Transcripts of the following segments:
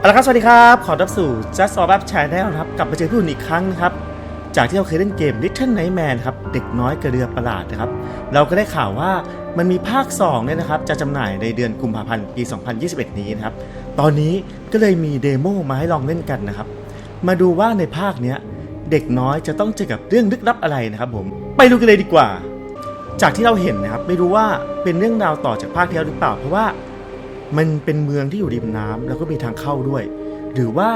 เอาละครับ สวัสดีครับ ขอรับสู่ Just All Up Channel ครับ กลับมาเจอพี่อุ่นอีกครั้งนะครับ จากที่เราเคยเล่นเกม Little Nightmare ครับ เด็กน้อยกระเรือประหลาดนะครับ เราก็ได้ข่าวว่ามันมีภาค2เนี่ยนะครับ จะจำหน่ายในเดือนกุมภาพันธ์ปี 2021 นี้นะครับ ตอนนี้ก็เลยมีเดโมมาให้ลองเล่นกันนะครับ มาดูว่าในภาคเนี้ยเด็กน้อยจะต้องเจอกับเรื่องลึกลับอะไรนะครับผม ไปดูกันเลยดีกว่า จากที่เราเห็นนะครับ ไม่รู้ว่าเป็นเรื่องราวต่อจากภาคที่แล้วหรือเปล่า เพราะว่า มันเป็นเมืองที่อยู่ริมน้ำแล้วก็มีทางเข้าด้วย หรือว่า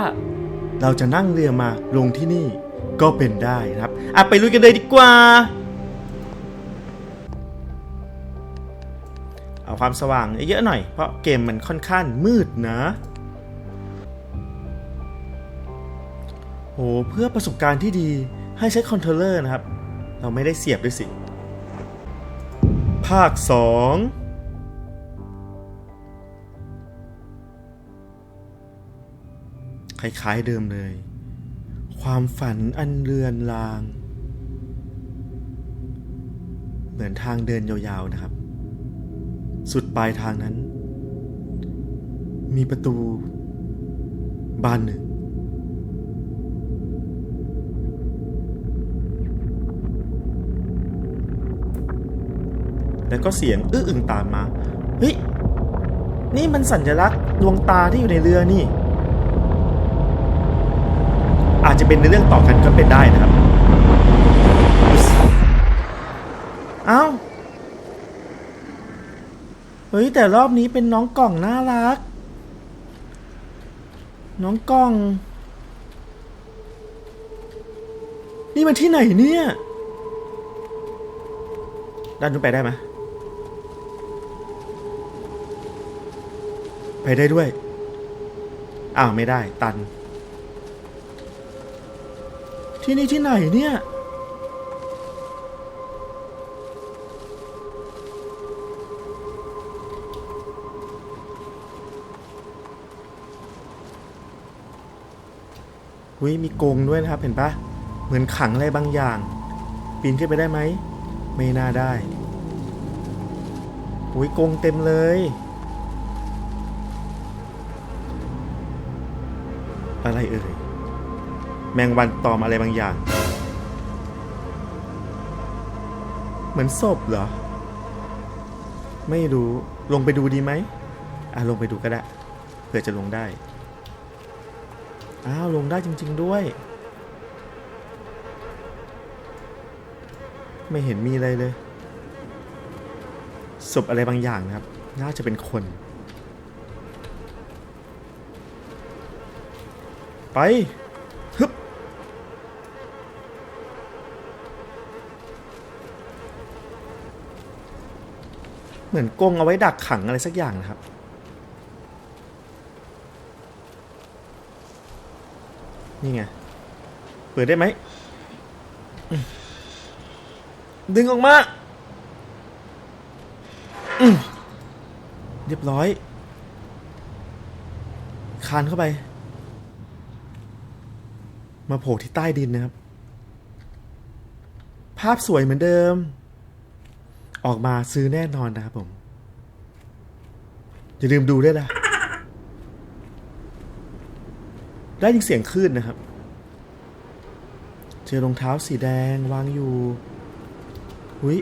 เราจะนั่งเรือมาลงที่นี่ก็เป็นได้นะครับอะไปลุยกันเลยดีกว่า เอาความสว่างเยอะๆหน่อย เพราะเกมมันค่อนข้างมืดนะโหเพื่อประสบการณ์ที่ดีให้ใช้คอนโทรลเลอร์นะครับ เราไม่ได้เสียบด้วยสิ ภาค 2 ล้ายๆเดิมเลย ความฝันอันเรือนราง เหมือนทางเดินยาวๆนะครับ สุดปลายทางนั้น มีประตูบานหนึ่งแล้วก็เสียงอื้ออึงตามมา เฮ้ย นี่มันสัญลักษณ์ดวงตาที่อยู่ในเรือนี่ อาจจะเป็นในเรื่องต่อกันก็เป็นได้นะครับเอ้าเฮ้ยแต่รอบนี้เป็นน้องกล่องน่ารัก น้องกล่อง นี่มันที่ไหนเนี่ยด้านนู้นไปได้ไหมไปได้ด้วย อ้าว ไม่ได้ตัน ที่นี่ที่ไหนเนี่ยหุยมีกรงด้วยนะครับเห็นปะเหมือนขังอะไรบางอย่าง ปีนขึ้นไปได้ไหม ไม่น่าได้หุยกรงเต็มเลยอะไรเอ่ย แมงวันตอมอะไรบางอย่าง เหมือนศพเหรอ ไม่รู้ ลงไปดูดีไหมอะลงไปดูก็ได้เผื่อจะลงได้ อ้าว ลงได้จริง ๆด้วย ไม่เห็นมีอะไรเลยศพอะไรบางอย่างนะครับ น่าจะเป็นคน ไป ฮึบ เหมือนกงเอาไว้ดักขังอะไรสักอย่างนะครับ นี่ไง เปิดได้ไหม ดึงออกมาเรียบร้อย คานเข้าไป มาโผล่ที่ใต้ดินนะครับ ภาพสวยเหมือนเดิม ออกมาซื้อแน่นอนนะครับผม อย่าลืมดูด้วยนะได้ยินเสียงคลื่นนะครับ เจอรองเท้าสีแดงวางอยู่หุย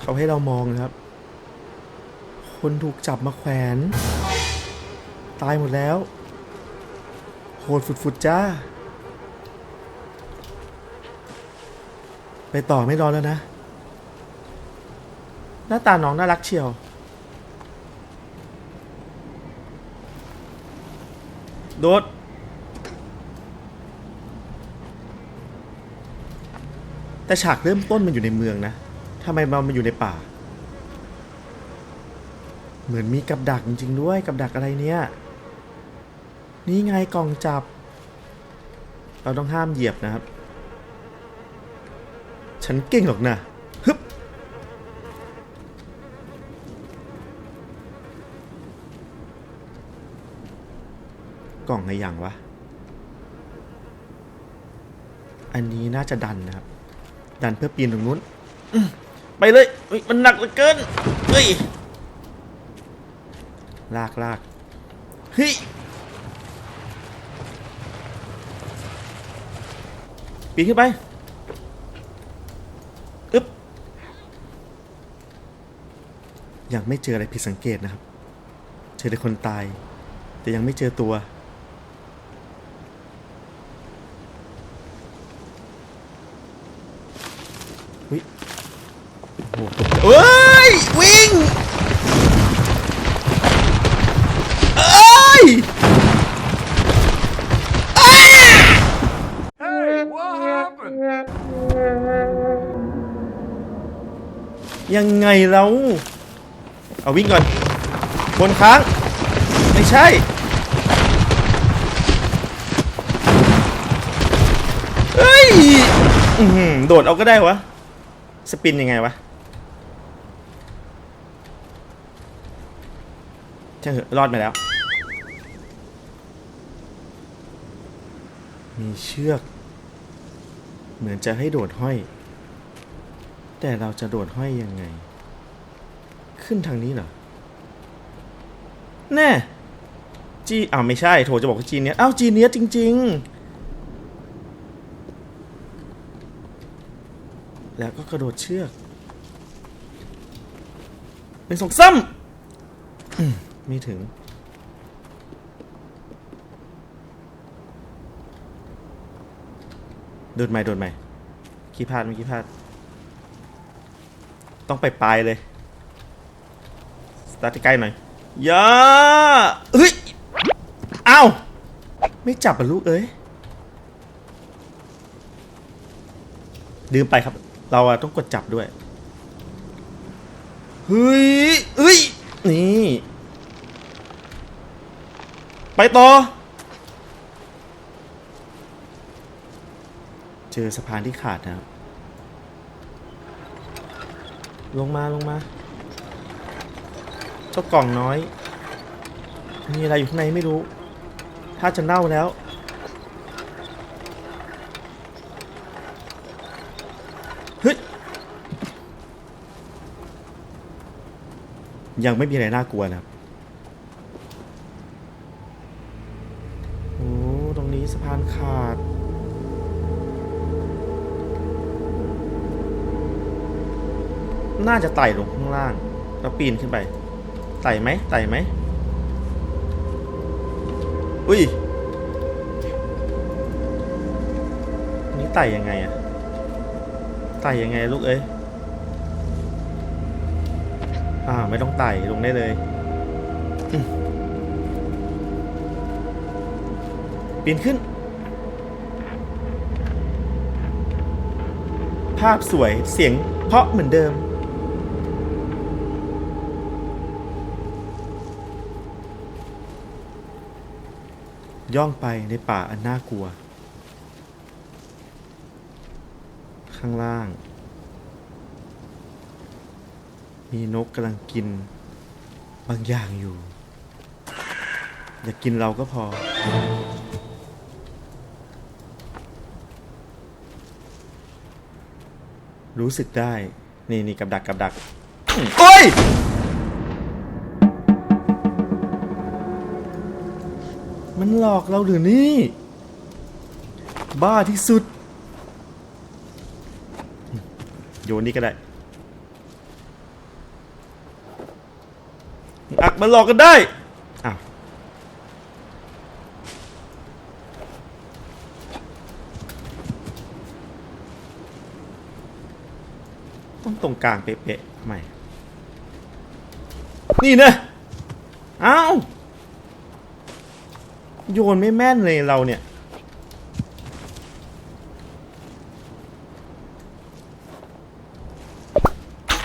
เขาให้เรามองนะครับ คนถูกจับมาแขวน ตายหมดแล้ว หดฝุดๆจ้า ไปต่อไม่รอแล้วนะ หน้าตาน้องน่ารักเชียว โดดแต่ฉากเริ่มต้นมันอยู่ในเมืองนะทำไมมันมาอยู่ในป่า เหมือนมีกับดักจริงๆด้วย กับดักอะไรเนี่ย นี่ไงกล่องจับ เราต้องห้ามเหยียบนะครับ ฉันเก่งหรอกนะฮึบกล่องในอย่างวะ อันนี้น่าจะดันนะครับ ดันเพื่อปีนตรงนู้น ไปเลยเฮ้ยมันหนักเหลือเกิน เฮ้ย ลากลากเฮ้ย ปีนขึ้นไปอึ๊บยังไม่เจออะไรผิดสังเกตนะครับ เจอแต่คนตาย แต่ยังไม่เจอตัว วิโอ้โหเอ้ย วิ่ง ไงเราเอาวิ่งก่อนบนค้าง ไม่ใช่ เฮ้ยโดดเอาก็ได้วะ สปินยังไงวะช่างเถอะรอดมาแล้ว มีเชือก เหมือนจะให้โดดห้อย แต่เราจะโดดห้อยยังไง ขึ้นทางนี้เหรอ แน่ จี อ้าวไม่ใช่โทรจะบอกว่าจีเนียสอ้าวจีเนียสจริง ๆ แล้วก็กระโดดเชือกเป็นงสองซ้ำไม่ถึง โดดใหม่โดดใหม่ขี้พลาดเมื่อกี้พลาด ต้องไปปลายเลย ตาร์ทใกล้หน่อยย่าเฮ้ยเอ้าไม่จับอะลูกเอ้ยลืมไปครับ เราอะต้องกดจับด้วยเฮ้ยเฮ้ยนี่ ไปต่อ เจอสะพานที่ขาดนะครับลงมาลงมา จ้ากล่องน้อย มีอะไรอยู่ข้างในไม่รู้ ถ้าจะเน่าแล้ว เฮ้ย ยังไม่มีอะไรน่ากลัวนะครับ โอ้ ตรงนี้สะพานขาดน่าจะไต่ลงข้างล่าง แล้วปีนขึ้นไป ไต่ไหมไต่ไหมอุ้ยนี่ไต่ยังไงอะไต่ยังไงลูกเอ้ยอ่าไม่ต้องไต่ลงได้เลยปีนขึ้น ภาพสวยเสียงเพราะเหมือนเดิม ย่องไปในป่าอันน่ากลัว ข้างล่าง มีนกกำลังกิน บางอย่างอยู่ อย่ากกินเราก็พอ รู้สึกได้ นี่นี่กับดักกับดัก โอ้ย มันหลอกเราหรือนี่ บ้าที่สุด โยนนี่ก็ได้ อักมันหลอกกันได้อ้าวต้องตรงกลางเป๊ะๆใหม่นี่นะ อ้าว โยนไม่แม่นเลยเราเนี่ย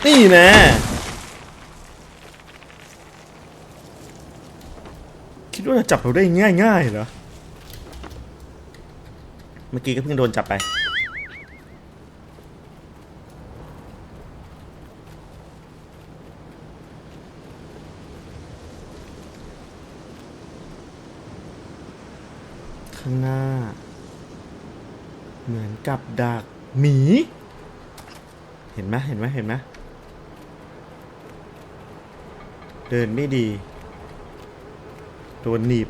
นี่นะคิดว่าจะจับเราได้ง่ายๆเหรอ เมื่อกี้ก็เพิ่งโดนจับไป ข้างหน้า เหมือนกับดักหมี เห็นไหมเห็นไหมเห็นไหมเดินไม่ดีโดนหนีบ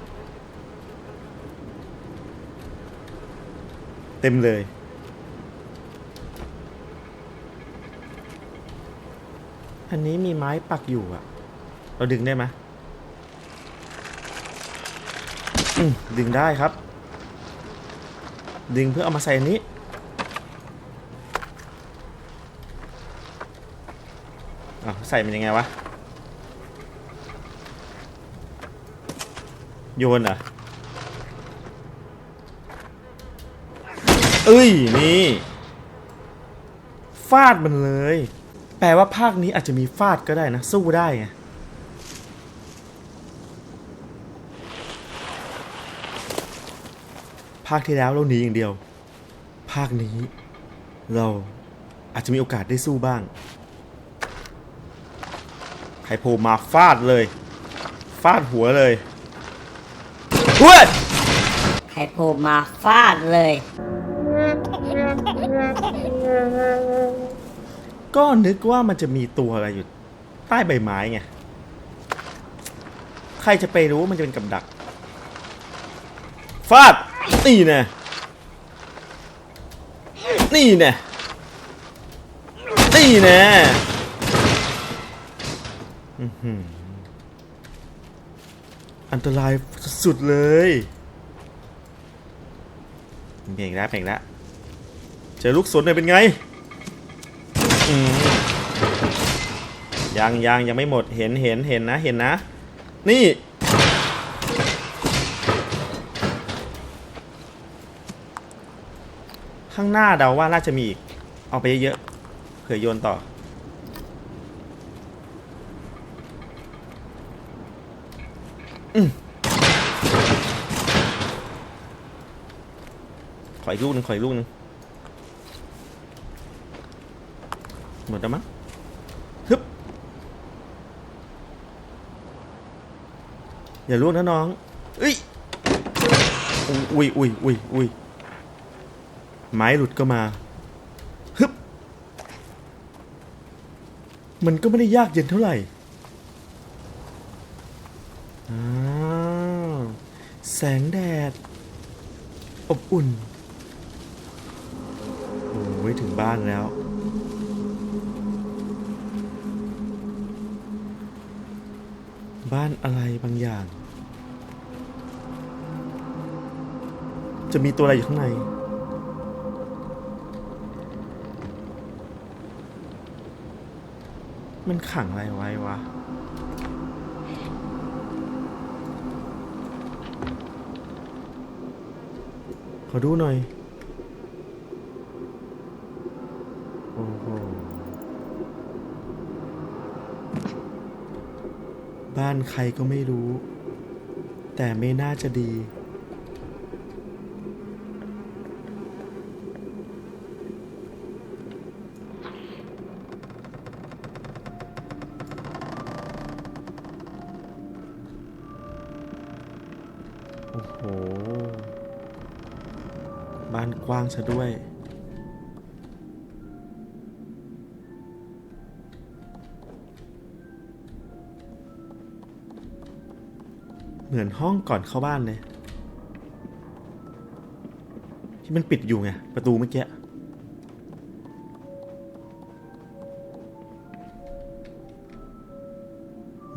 เต็มเลยอันนี้มีไม้ปักอยู่อะเราดึงได้ไหมอืมดึงได้ครับ ดึงเพื่อเอามาใส่อันนี้อ่ใส่มันยังไงวะ โยนเหรอะเอ้ย นี่ ฟาดมันเลย แปลว่าภาคนี้อาจจะมีฟาดก็ได้นะ สู้ได้ไง ภาคที่แล้วเราหนีอย่างเดียว ภาคนี้ เราอาจจะมีโอกาสได้สู้บ้างใครโผล่มาฟาดเลย ฟาดหัวเลยเฮ้ยใครโผล่มาฟาดเลย ก็นึกว่ามันจะมีตัวอะไรอยู่ ใต้ใบไม้ไง ใครจะไปรู้ว่ามันจะเป็นกับดัก ฟาด นี่แน่นี่แน่นี่แน่อันตรายสุดเลยเพ่งแล้วเพ่งแล้วเจอลูกสนเลยเป็นไงยังยังยังไม่หมดเห็นเห็นเห็นนะเห็นนะ นี่ ข้างหน้าเดาว่าน่าจะมีอีก เอาไปเยอะๆเผื่อโยนต่อ อืมขออีกลูกหนึ่งขออีกลูกหนึ่งหมดแล้วมั้งฮึบอย่าล่วงนะน้องเอ้ยอุ้ยอุ้ยอุ้ยอุ้ย ไม้หลุดก็มาฮึบมันก็ไม่ได้ยากเย็นเท่าไหร่แสงแดด อบอุ่นโอ้ยถึงบ้านแล้ว บ้านอะไรบางอย่าง จะมีตัวอะไรอยู่ข้างใน มันขังอะไรไว้วะ ขอดูหน่อย โอ้โห บ้านใครก็ไม่รู้ แต่ไม่น่าจะดีางซะด้วย เหมือนห้องก่อนเข้าบ้านเลย ที่มันปิดอยู่ไง ประตูเมื่อกี้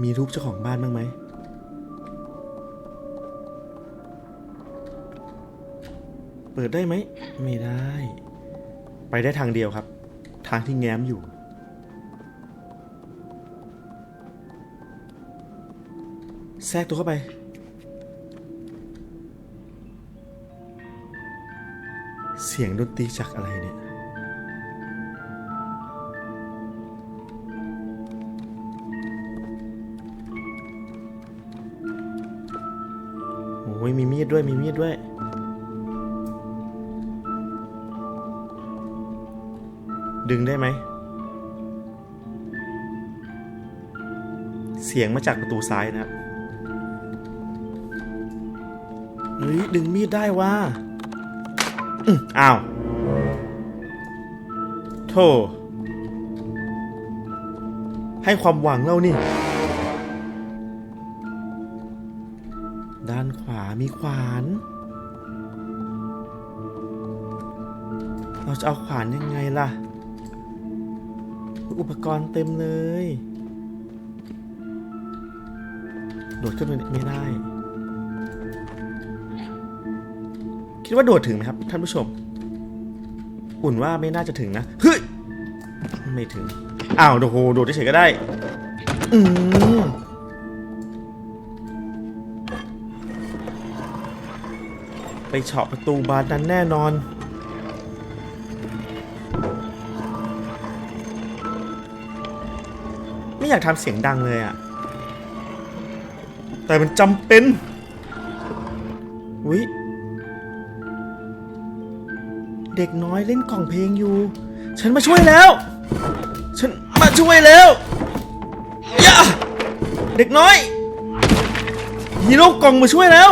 มีรูปเจ้าของบ้านบ้างไหม เปิดได้ไหม ไม่ได้ ไปได้ทางเดียวครับ ทางที่แง้มอยู่ แทรกตัวเข้าไป เสียงดนตรีจากอะไรเนี่ยโอ้ยมีมีดด้วยมีมีดด้วย ดึงได้ไหม เสียงมาจากประตูซ้ายนะครับเฮ้ยดึงมีดได้ว่าอ้าวโธ่ให้ความหวังเรานี่ ด้านขวามีขวาน เราจะเอาขวานยังไงล่ะ อุปกรณ์เต็มเลย โดดขึ้นไปไม่ได้ คิดว่าโดดถึงไหมครับท่านผู้ชม อุ่นว่าไม่น่าจะถึงนะ เฮ้ย ไม่ถึง อ้าวโอ้โหโดดเฉยก็ได้ อืมไปเฉาะประตูบานนั้นแน่นอน ไม่อยากทำเสียงดังเลยอะแต่มันจำเป็นอุ๊ยเด็กน้อยเล่นกล่องเพลงอยู่ ฉันมาช่วยแล้ว ฉันมาช่วยแล้วย่าเด็กน้อยฮีโร่กล่องมาช่วยแล้ว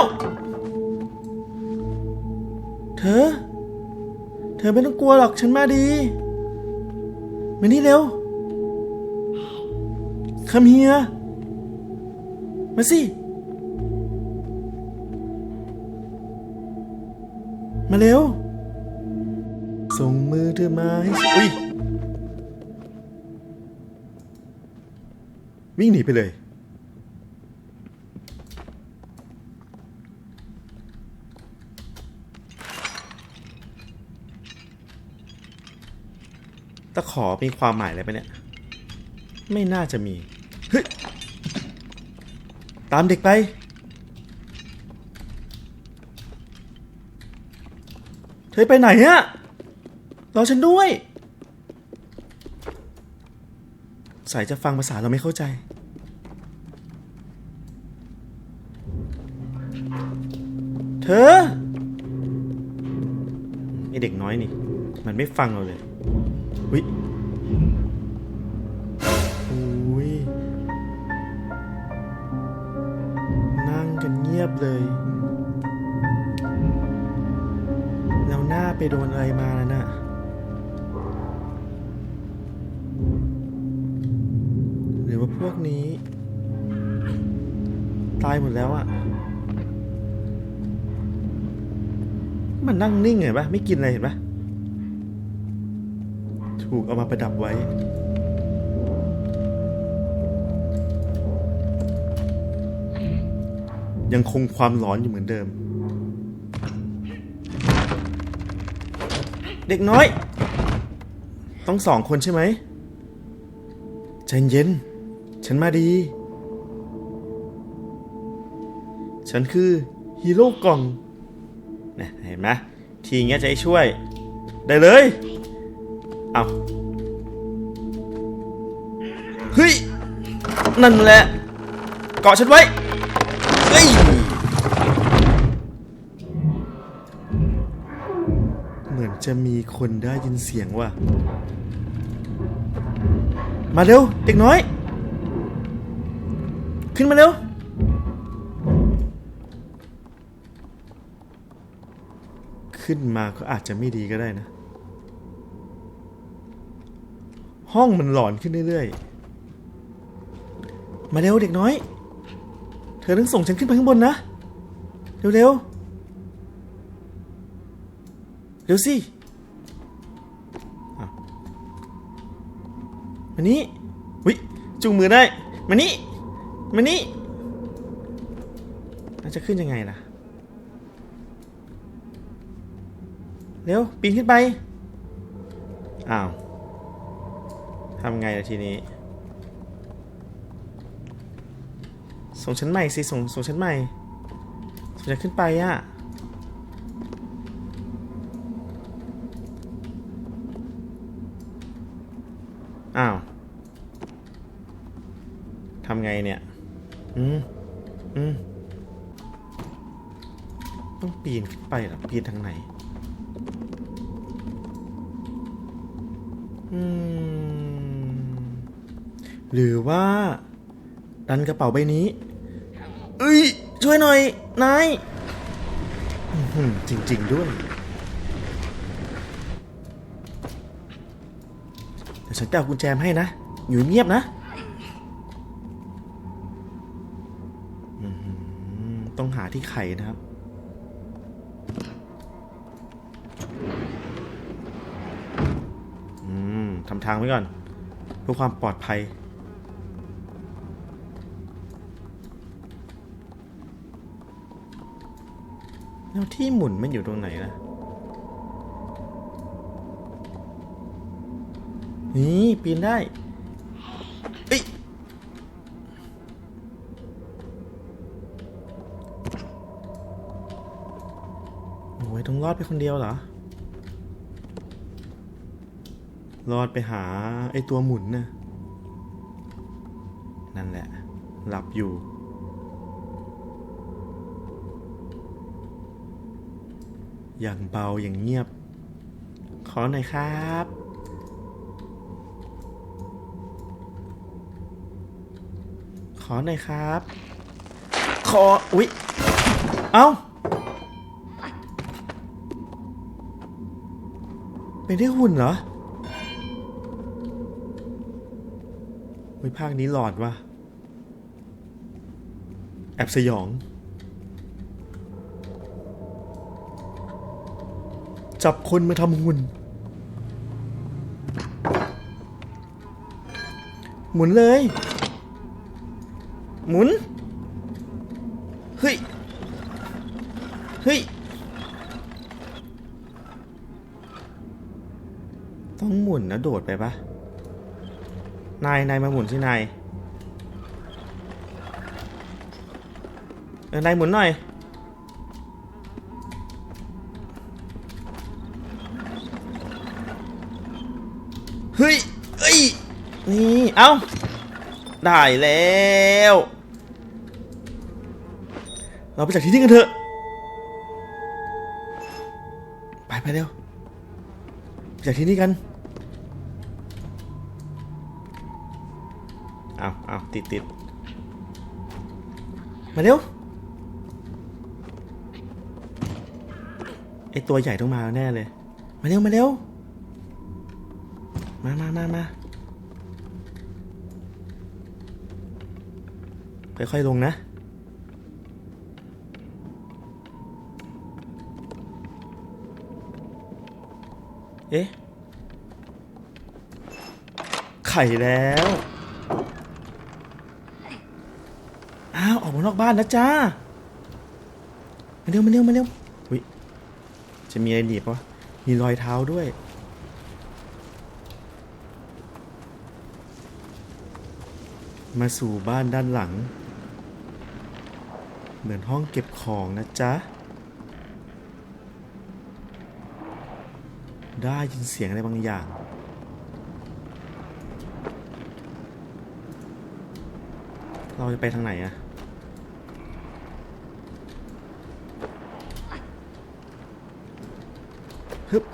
เธอ เธอไม่ต้องกลัวหรอกฉันมาดี มานี่เร็ว คัมเฮียมาสิ มาเร็ว ส่งมือเธอมาให้อุ้ย วิ่งหนีไปเลย ตะขอมีความหมายอะไรไปะเนี่ย ไม่น่าจะมี เฮ้ย ตามเด็กไป เธอไปไหนอะรอฉันด้วย สายจะฟังภาษาเราไม่เข้าใจ เธอไอเด็กน้อยนี่ มันไม่ฟังเราเลยวิ เลย แล้วหน้าไปโดนอะไรมาแล้วน่ะหรือว่าพวกนี้ ตายหมดแล้วอะ่ะ มันนั่งนิ่งเห็นปะไม่กินอะไรเห็นปะถูกเอามาประดับไว้ ยังคงความหลอนอยู่เหมือนเดิม เด็กน้อย ต้องสองคนใช่ไหมใจเย็น ฉันมาดี ฉันคือฮีโร่กล่องนะเห็นไหมทีงเงี้ยจะให้ช่วย ได้เลย เอาเฮ้ย นั่นแหละ เกาะฉันไว้ เฮ้ยเหมือนจะมีคนได้ยินเสียงว่ะ มาเร็วเด็กน้อย ขึ้นมาเร็ว ขึ้นมาก็อาจจะไม่ดีก็ได้นะ ห้องมันหลอนขึ้นเรื่อยๆ มาเร็วเด็กน้อย เธอต้องส่งฉันขึ้นไปข้างบนนะ เร็วๆ เร็วสิมานี่วิจูงมือได้ มานี่ มานี่เราจะขึ้นยังไงล่ะ เร็ว ปีนขึ้นไป อ้าว ทำไงล่ะทีนี้ ส่งฉันใหม่สิส่งส่งฉันใหม่ส่งฉันขึ้นไปอะอ้าวทำไงเนี่ย อืม อืม ต้องปีนขึ้นไปหรอ ปีนทางไหน อืม หรือว่า ดันกระเป๋าใบนี้ ช่วยหน่อย นายจริง ๆ ด้วย เดี๋ยวฉันจะเอากุญแจให้นะ อยู่เงียบนะ ต้องหาที่ไข่นะครับทำทางไว้ก่อน เพื่อความปลอดภัย แล้วที่หมุนมันอยู่ตรงไหนนะนี่ปีนได้เอ้ยโอ้ยต้องรอดไปคนเดียวเหรอ รอดไปหาไอตัวหมุนน่ะ นั่นแหละ หลับอยู่ อย่างเบาอย่างเงียบ ขอหน่อยครับ ขอหน่อยครับ ขอ อุ๊ย เอ้า เป็นได้หุ่นเหรอวิภาคนี้หลอดว่ะ แอบสยอง จับคนมาทำหุ่น หมุนเลย หมุน เฮ้ย เฮ้ย ต้องหมุนนะโดดไปปะนายนายมาหมุนสินาย เออนายหมุนหน่อย เฮ้ย เอ้ย นี่ เอ้า ได้แล้ว เราไปจากที่นี่กันเถอะ ไปไปเร็วไปจากที่นี่กันเอาเอาติดติดมาเร็ว ไอตัวใหญ่ต้องมาแน่เลย มาเร็ว มาเร็ว มามามามา ค่อยๆลงนะ เอ๊ะ ไข่แล้ว อ้าว ออกมานอกบ้านนะจ้า มาเร็ว มาเร็ว มาเร็วอุ้ย จะมีอะไรหนีบปะมีรอยเท้าด้วยมาสู่บ้านด้านหลัง เหมือนห้องเก็บของนะจ๊ะ ได้ยินเสียงอะไรบางอย่าง เราจะไปทางไหนอะฮึบ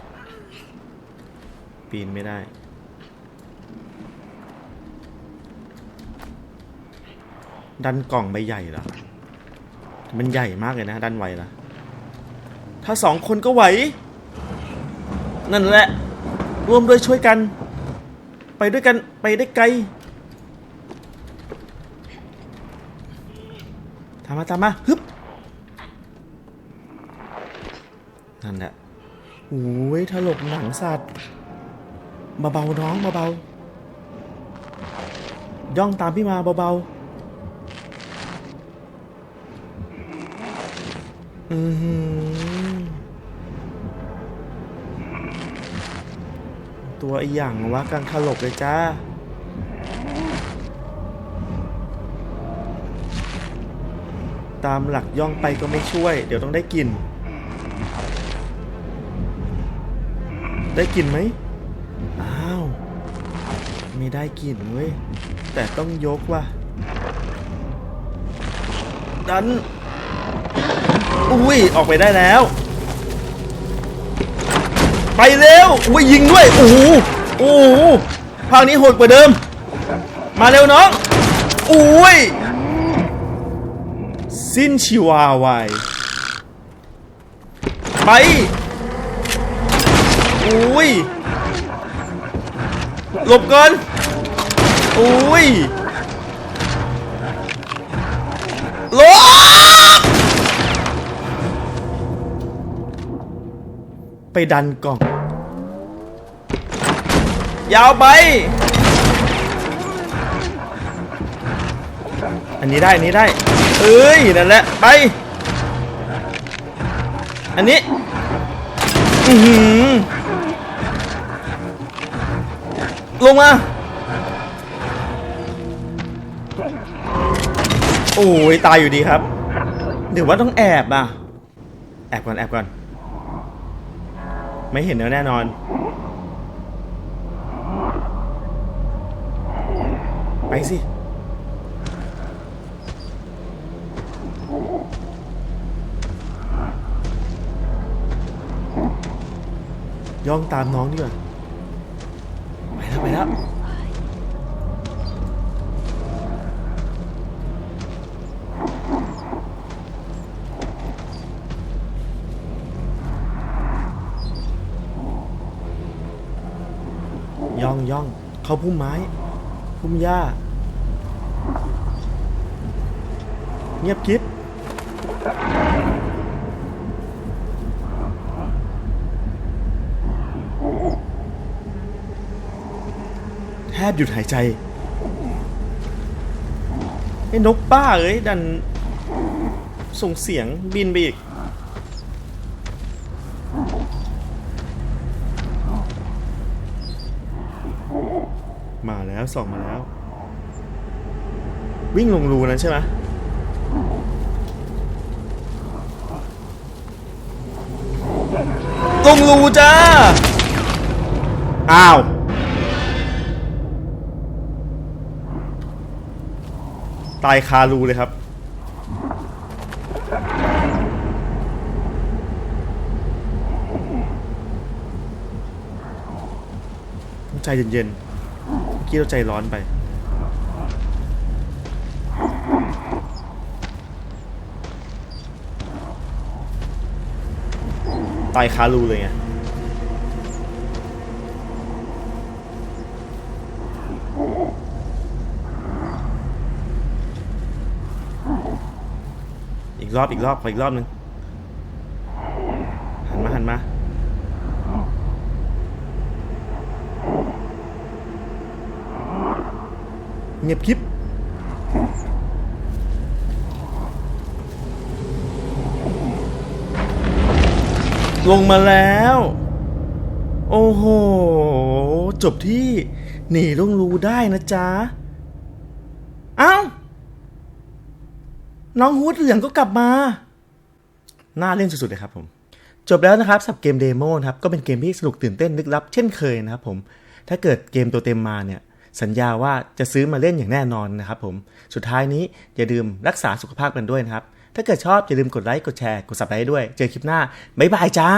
ปีนไม่ได้ดันกล่องใบใหญ่เหรอ มันใหญ่มากเลยนะดันไวเหรอถ้าสองคนก็ไหว นั่นแหละ ร่วมด้วยช่วยกัน ไปด้วยกันไปได้ไกลตามมาตามมาฮึบนั่นแหละโอ้ยถลกหนังสัตว์เบาๆน้องเบาๆย่องตามพี่มาเบาๆ อือตัวไอหย่างวะกลางถลกเลยจ้าตามหลักย่องไปก็ไม่ช่วย เดี๋ยวต้องได้กลิน ได้กลินไหมอ้าวไม่ได้กลินเว้ยแต่ต้องยกว่ะดัน อุ้ยออกไปได้แล้ว ไปเร็วอุ้ยยิงด้วยโอ้โหโอ้โหภาคนี้โหดกว่าเดิม มาเร็วน้องอุ้ยสิ้นชีวาไวายไปอุ้ยหลบก่อนอุ้ยหลบ ไปดันกล่อง ยาวไป อันนี้ได้อันนี้ได้ เอ้ย นั่นแหละ ไป อันนี้ อือหือ ลงมา โอ้ย ตายอยู่ดีครับหรือว่าต้องแอบอะ แอบก่อน แอบก่อน ไม่เห็นแล้วแน่นอน ไปสิ ย่องตามน้องดีกว่า ไปแล้ว ไปแล้ว เข้าพุ่มไม้ พุ่มหญ้า เงียบกิ๊บแทบหยุดหายใจไอ้นกป้าเอ้ยดันส่งเสียงบินไปอีก มาแล้ว ส่องมาแล้ว วิ่งลงรูนั้นใช่ไหมลงรูจ้า อ้าวตายคารูเลยครับ ใจเย็นๆ กี้เราใจร้อนไป ตายคารูเลยไงอีกรอบอีกรอบขออีกรอบหนึ่งหันมา หันมา เงียบคลิปลงมาแล้ว โอ้โห จบที่หนีลงรูได้นะจ๊ะ เอ้า น้องฮูดเหลืองก็กลับมา น่าเล่นสุดๆเลยครับผม จบแล้วนะครับสับเกมเดโมนะครับ ก็เป็นเกมที่สนุกตื่นเต้นลึกลับเช่นเคยนะครับผม ถ้าเกิดเกมตัวเต็มมาเนี่ย สัญญาว่าจะซื้อมาเล่นอย่างแน่นอนนะครับผม สุดท้ายนี้อย่าลืมรักษาสุขภาพกันด้วยนะครับ ถ้าเกิดชอบอย่าลืมกดไลค์ กดแชร์ กด subscribe ด้วย เจอคลิปหน้า บ๊ายบายจ้า